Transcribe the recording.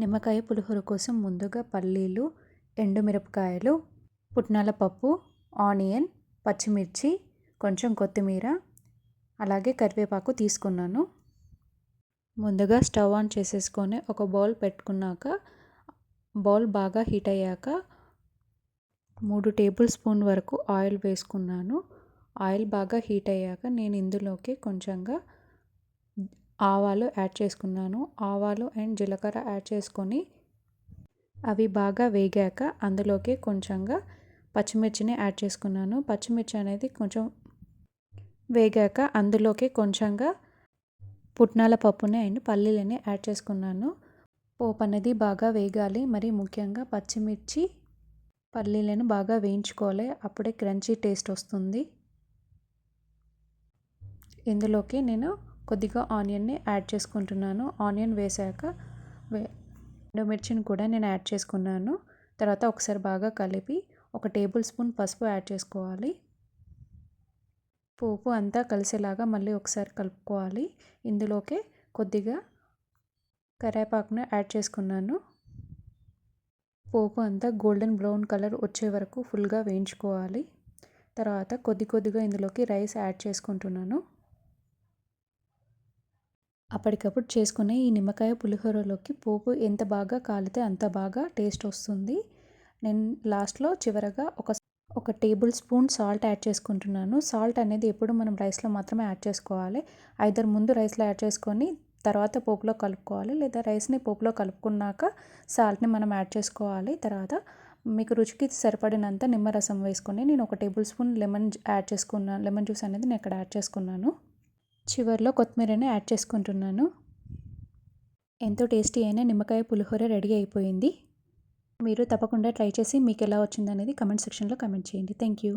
నిమ్మకాయ పులిహోర కోసం ముందుగా పల్లీలు ఎండుమిరపకాయలు పుట్నాల పప్పు ఆనియన్ పచ్చిమిర్చి కొంచెం కొత్తిమీర అలాగే కరివేపాకు తీసుకున్నాను. ముందుగా స్టవ్ ఆన్ చేసేసుకొని ఒక బౌల్ పెట్టుకున్నాక బౌల్ బాగా హీట్ అయ్యాక మూడు టేబుల్ స్పూన్ వరకు ఆయిల్ వేసుకున్నాను. ఆయిల్ బాగా హీట్ అయ్యాక నేను ఇందులోకి కొంచెంగా ఆవాలు యాడ్ చేసుకున్నాను. ఆవాలు అండ్ జీలకర్ర యాడ్ చేసుకొని అవి బాగా వేగాక అందులోకి కొంచెంగా పచ్చిమిర్చిని యాడ్ చేసుకున్నాను. పచ్చిమిర్చి అనేది కొంచెం వేగాక అందులోకి కొంచెంగా పుట్నాల పప్పుని అండ్ పల్లీలని యాడ్ చేసుకున్నాను. పోపు అనేది బాగా వేగాలి. మరి ముఖ్యంగా పచ్చిమిర్చి పల్లీలను బాగా వేయించుకోవాలి. అప్పుడే క్రంచీ టేస్ట్ వస్తుంది. ఇందులోకి నేను కొద్దిగా ఆనియన్ని యాడ్ చేసుకుంటున్నాను. ఆనియన్ వేసాక మిర్చిని కూడా నేను యాడ్ చేసుకున్నాను. తర్వాత ఒకసారి బాగా కలిపి ఒక టేబుల్ స్పూన్ పసుపు యాడ్ చేసుకోవాలి. పోపు అంతా కలిసేలాగా మళ్ళీ ఒకసారి కలుపుకోవాలి. ఇందులోకి కొద్దిగా కరేపాకును యాడ్ చేసుకున్నాను. పోపు అంతా గోల్డెన్ బ్రౌన్ కలర్ వచ్చే వరకు ఫుల్గా వేయించుకోవాలి. తర్వాత కొద్ది కొద్దిగా ఇందులోకి రైస్ యాడ్ చేసుకుంటున్నాను. అప్పటికప్పుడు చేసుకునే ఈ నిమ్మకాయ పులిహోరలోకి పోపు ఎంత బాగా కాలితే అంత బాగా టేస్ట్ వస్తుంది. నేను లాస్ట్లో చివరగా ఒక ఒక టేబుల్ స్పూన్ సాల్ట్ యాడ్ చేసుకుంటున్నాను. సాల్ట్ అనేది ఎప్పుడు మనం రైస్లో మాత్రమే యాడ్ చేసుకోవాలి. ఐదర్ ముందు రైస్లో యాడ్ చేసుకొని తర్వాత పోపులో కలుపుకోవాలి. లేదా రైస్ని పోపులో కలుపుకున్నాక సాల్ట్ని మనం యాడ్ చేసుకోవాలి. తర్వాత మీకు రుచికి సరిపడినంత నిమ్మరసం వేసుకొని నేను ఒక టేబుల్ స్పూన్ లెమన్ యాడ్ చేసుకున్నాను లెమన్ జ్యూస్ అనేది నేను ఇక్కడ యాడ్ చేసుకున్నాను. చివరిలో కొత్తిమీరని యాడ్ చేసుకుంటున్నాను. ఎంతో టేస్టీ అయిన నిమ్మకాయ పులిహోర రెడీ అయిపోయింది. మీరు తప్పకుండా ట్రై చేసి మీకు ఎలా వచ్చిందనేది కమెంట్ సెక్షన్లో కమెంట్ చేయండి. Thank you.